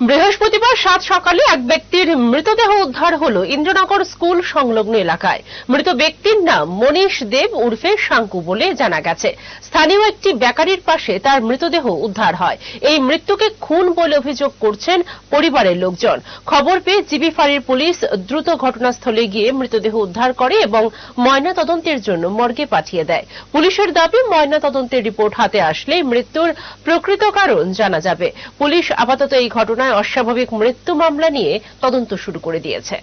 বৃহস্পতিবার সাত সকালে এক ব্যক্তির মৃতদেহ উদ্ধার হলো ইন্দ্রনগর স্কুল সংলগ্ন এলাকায়। মৃত ব্যক্তির নাম মনীষ দেব উর্ফে শাঙ্কু বলে জানা গেছে। স্থানীয় একটি বেকারির পাশে তার মৃতদেহ উদ্ধার হয়। এই মৃত্যুকে খুন বলে অভিযোগ করছেন পরিবারের লোকজন। খবর পেয়ে জিবি ফাঁড়ির পুলিশ দ্রুত ঘটনাস্থলে গিয়ে মৃতদেহ উদ্ধার করে এবং ময়না তদন্তের জন্য মর্গে পাঠিয়ে দেয়। পুলিশের দাবি, ময়না তদন্তের রিপোর্ট হাতে আসলে মৃত্যুর প্রকৃত কারণ জানা যাবে। পুলিশ আপাতত এই ঘটনায় অস্বাভাবিক মৃত্যু মামলা নিয়ে তদন্ত শুরু করে দিয়েছে।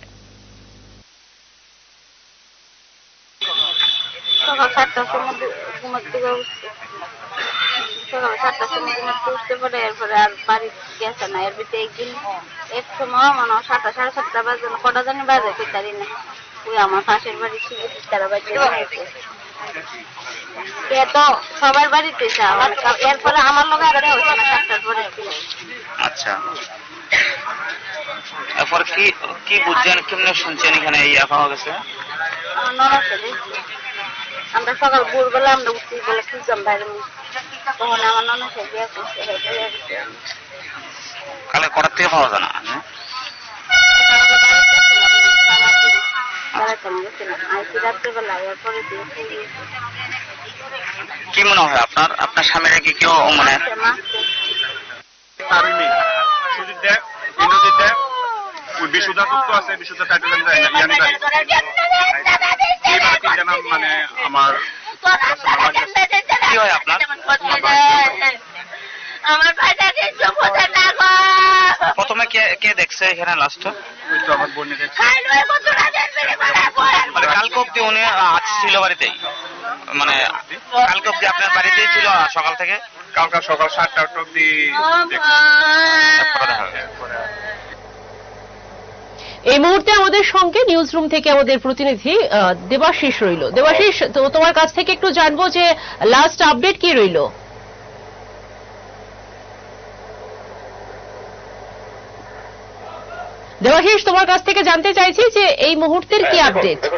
মানে আমার পাশের বাড়ি ছিল তারা বাজে এ তো সবার বাড়িতে এরপরে আমার লোক আর হয়েছে না সাতটার পরে আচ্ছা। এরপর কি কি বুঝছেন কেমনে শুনছেন এখানে ইয়া পাওয়া গেছে আমার সকাল ভোরবেলা আমরা উঠছি বলে বাইরে তখন আমার ননদ বিয়ে করছে। কালে কটার থেকে পাওয়া যায় না হ্যাঁ? বেড়াতে গেছিলাম আইসি রাত্রেবেলা এরপরে দিয়ে খেয়ে গিয়েছি। কি মনে হয় আপনার? আপনার স্বামীরা কি কেউ মানে মানে আমার কি হয় আপনার আমার ভাইটা না গো প্রথমে কে কে দেখছে এখানে লাস্ট ওই তো আমার বোনের এক মানে কালকে অব্দি উনি আজ ছিল বাড়িতেই। মানে কালকে অব্দি আপনার বাড়িতেই ছিল সকাল থেকে? কালকা সকাল সাতটা আটটা অব্দি। এই মুহূর্তে আমাদের সঙ্গে নিউজ রুম থেকে আমাদের প্রতিনিধি আহ, দেবাশিস রইল। দেবাশিস তো তোমার কাছ থেকে একটু জানব যে লাস্ট আপডেট কি রইল? দেবাশিস তোমার কাছ থেকে জানতে চাইছি যে এই মুহূর্তের কি হ্যাঁ, আপডেট? দেখো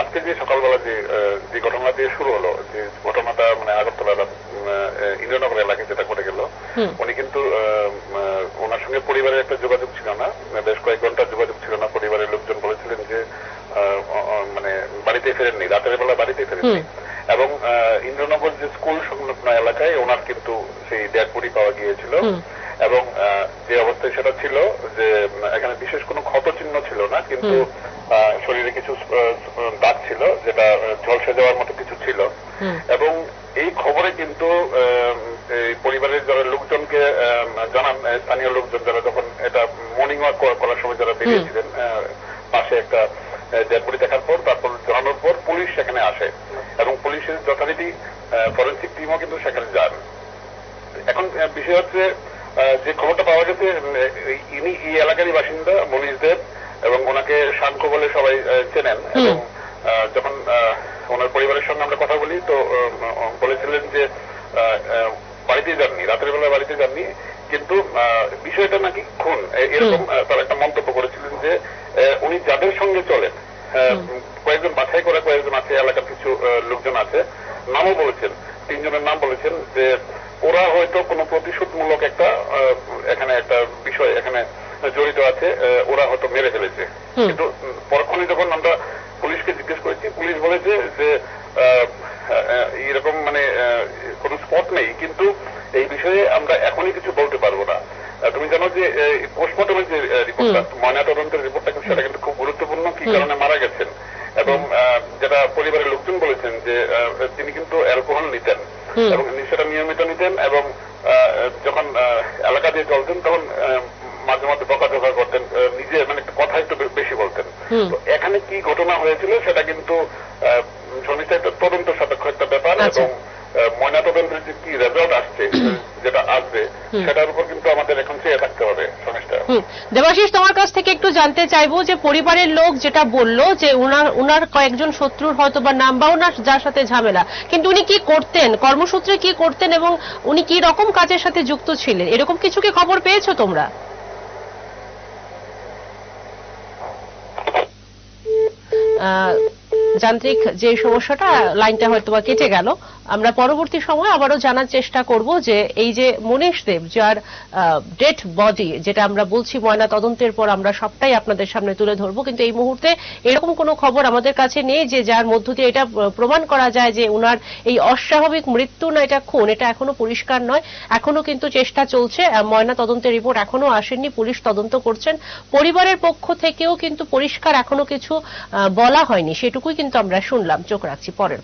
আজকে যে সকালবেলা যে যে ঘটনা দিয়ে শুরু হলো যে ঘটনাটা মানে আগরতলা ইন্দ্রনগর এলাকায় যেটা ঘটে গেল উনি কিন্তু ওনার সঙ্গে পরিবারের একটা যোগাযোগ ছিল না বেশ কয়েক ঘণ্টার যোগাযোগ ছিল না পরিবারের লোকজন বলেছিলেন যে মানে বাড়িতে ফেরেননি রাতের বেলা বাড়িতে ফেরেননি। এবং ইন্দ্রনগর যে স্কুল সংলগ্ন এলাকায় ওনার কিন্তু সেই ডেড বডি পাওয়া গিয়েছিল। এবং যে অবস্থায় সেটা ছিল যে এখানে বিশেষ কোনো ক্ষত চিহ্ন ছিল না কিন্তু শরীরে কিছু দাগ ছিল যেটা ঝলসে যাওয়ার মতো কিছু ছিল। এবং এই খবরে কিন্তু পরিবারের যারা লোকজনকে জানান স্থানীয় লোকজন যারা যখন এটা মর্নিং ওয়াক করার সময় যারা বেরিয়েছিলেন পাশে একটা ডেড দেখার পর তারপর জানানোর পর পুলিশ সেখানে আসে। এবং পুলিশের যথারীতি ফরেন্সিক টিমও কিন্তু সেখানে যান। এখন বিষয় হচ্ছে যে খবরটা পাওয়া গেছে ইনি এই এলাকারই বাসিন্দা মনীষ দেব এবং ওনাকে শাঙ্ক বলে সবাই চেনেন। এবং যখন ওনার পরিবারের সঙ্গে আমরা কথা বলি তো বলেছিলেন যে বাড়িতে যাননি রাতের বেলা বাড়িতে যাননি। কিন্তু বিষয়টা নাকি খুন। এরকম তার একটা মন্তব্য করেছিলেন যে উনি যাদের সঙ্গে চলেন আহ, কয়েকজন বাছাই করা কয়েকজন আছে এলাকার কিছু লোকজন আছে নামও বলেছেন তিনজনের নাম বলেছেন যে ওরা হয়তো কোনো প্রতিশোধমূলক একটা এখানে একটা বিষয় এখানে জড়িত আছে ওরা হয়তো মেরে ফেলেছে। কিন্তু পরক্ষণে যখন আমরা পুলিশকে জিজ্ঞেস করেছি পুলিশ বলেছে যে এরকম মানে কোনো স্পট নেই কিন্তু এই বিষয়ে আমরা এখনই কিছু বলতে পারব না। তুমি জানো যে পোস্টমর্টমের যে রিপোর্টটা ময়না তদন্তের রিপোর্টটা কিন্তু সেটা কিন্তু খুব গুরুত্বপূর্ণ কি কারণে মারা গেছেন। এবং আহ, যেটা পরিবারের লোকজন বলেছেন যে তিনি কিন্তু অ্যালকোহল নিতেন। এবং নিয়মিত নিতেন এবং যখন এলাকা দিয়ে চলতেন তখন মাঝে মাঝে বকাঝকা করতেন নিজে মানে একটু কথা একটু বেশি বলতেন। তো এখানে কি ঘটনা হয়েছিল সেটা কিন্তু আহ, শনিতে একটা তদন্ত সাপেক্ষ একটা ব্যাপার আচ্ছা। এবং ময়না তদন্তের যে কি রেজাল্ট আসছে যেটা আসবে সেটার উপর কিন্তু আমাদের এখন চেয়ে থাকতে হবে। দেবাশিস তোমার কাছ থেকে একটু জানতে চাইব যে পরিবারের লোক যেটা বলল যে উনার উনার কয়েকজন শত্রুর হয়তো বা নাম বা ওনার যার সাথে ঝামেলা। কিন্তু উনি কি করতেন? কর্মসূত্রে কি করতেন এবং উনি কি রকম কাজের সাথে যুক্ত ছিলেন? এরকম কিছু কি খবর পেয়েছ তোমরা? আহ, যান্ত্রিক যে সমস্যাটা, লাইনটা হয়তো বা কেটে গেল। আমরা পরবর্তী সময় আবারও জানার চেষ্টা করব যে এই যে মনীষ দেব, যার ডেড বডি যেটা আমরা বলছি ময়না তদন্তের পর আমরা সবটাই আপনাদের সামনে তুলে ধরবো। কিন্তু এই মুহূর্তে এরকম কোনো খবর আমাদের কাছে নেই যে যার মধ্য দিয়ে এটা প্রমাণ করা যায় যে ওনার এই অস্বাভাবিক মৃত্যু না, এটা খুন, এটা এখনও পরিষ্কার নয়। এখনও কিন্তু চেষ্টা চলছে ময়না তদন্তের রিপোর্ট এখনও আসেনি পুলিশ তদন্ত করছেন। পরিবারের পক্ষ থেকেও কিন্তু পরিষ্কার এখনও কিছু বলা হয়নি। সেটুকুই কিন্তু আমরা শুনলাম চোখ রাখছি পরের